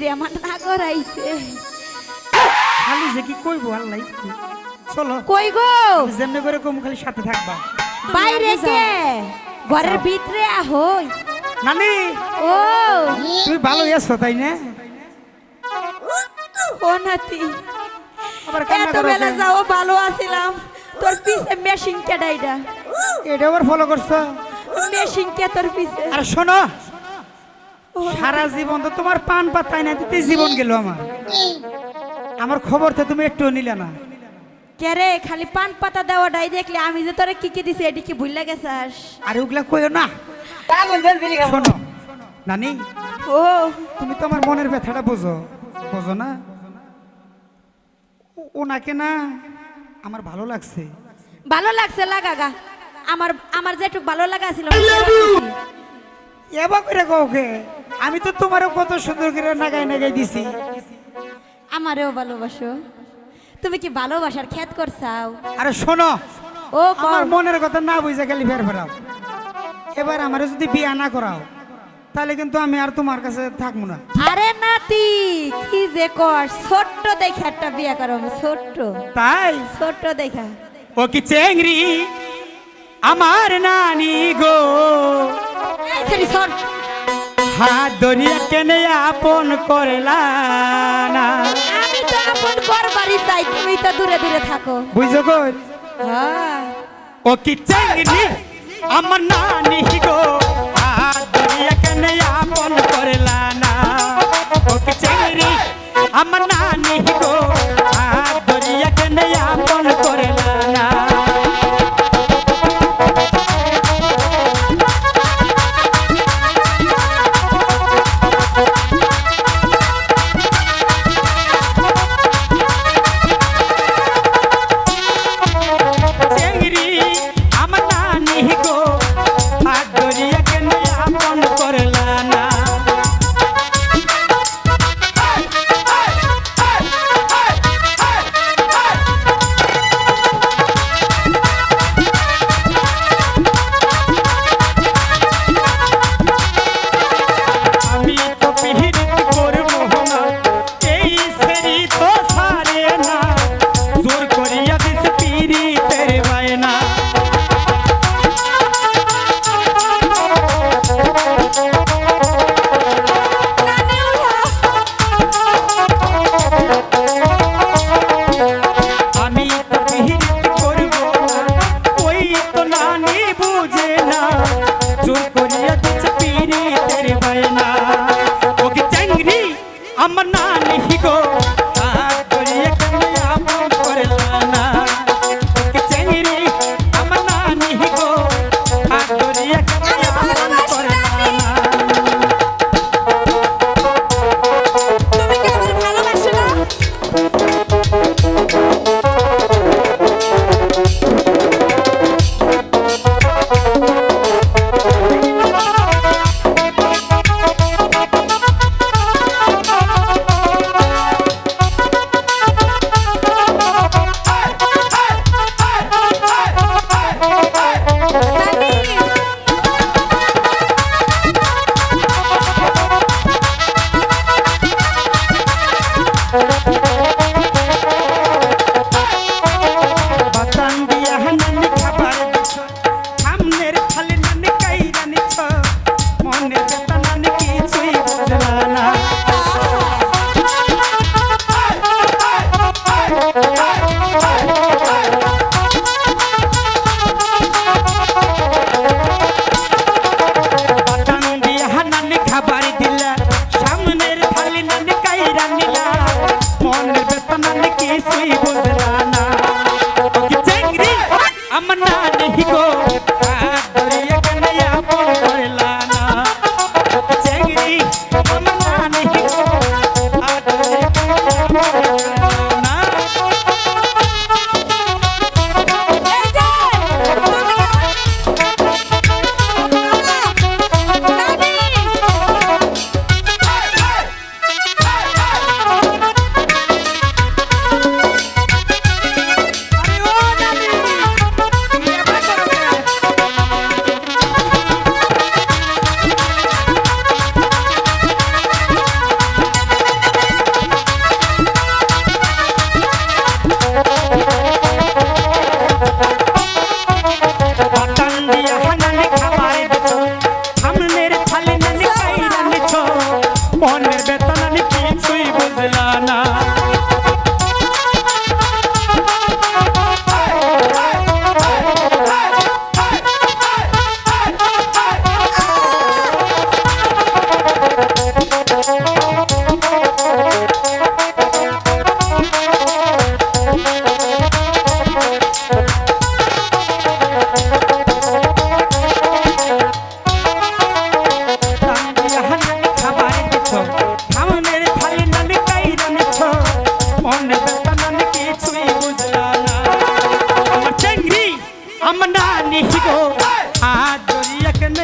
রে আমার নাগর আইছে। খালি যে কি কইব আল্লাহ চলো। কই গো? যেমনি করে কম খালি সাথে থাকবা। বাইরে কে? ঘরের ভিতরে হই নানি! ও। তুমি ভালো আছো তাই না? ও নাতি আবার কান্না এত করো বেলা যাও ভালো আছিলাম। তোর পিছে মেশিন কেডাইডা এটা আবার ফলো করছ? মেশিন কে তোর পিছে। আর শোনো সারা জীবন তো তোমার পান পাতায় না দিতে জীবন গেল আমার। আমার খবর তো তুমি একটু নিলে না। কে রে খালি পান পাতা দেওয়াটাই দেখলে আমি যে তোরে কি কি দিছি এটি কি ভুললা গেছাস? আর ওগুলা কইও না। শোনো নানি ও। তুমি তো আমার মনের ব্যথাটা বোঝো বোঝো না? ও- ওনাকে না আমার ভালো লাগছে। ভালো লাগছে লাগাগা আমার আমার যেটুক ভালো লাগা ছিল এবার করে কাউকে আমি তো তোমারও কত সুন্দর করে নাগাই নাগাই দিছি। আমারেও ভালোবাসো। তুমি কি ভালোবাসার খ্যাত করছাও? আরে শোনো ও আমার মনের কথা না বুঝে গেলি ফের ফেরাও এবার আমার যদি বিয়া না করাও তাহলে কিন্তু আমি আর তোমার কাছে থাকব না। আরে নাতি কি যে কর ছোট্ট দেখে একটা বিয়া করব ছোট্ট। তাই? ছোট্ট দেখা। ও কি চেংড়ি? আমার নানি গো। সর। হাত ধরিয়া কেনে আপন করলা না? আমি তো আপন করবারই চাই তুমি তো দূরে দূরে থাকো। বুঝছ গো? হ্যাঁ। ও কি চেংড়ি আমার নানি গো? Tú আমার নানি গো হাত ধরিয়া কেন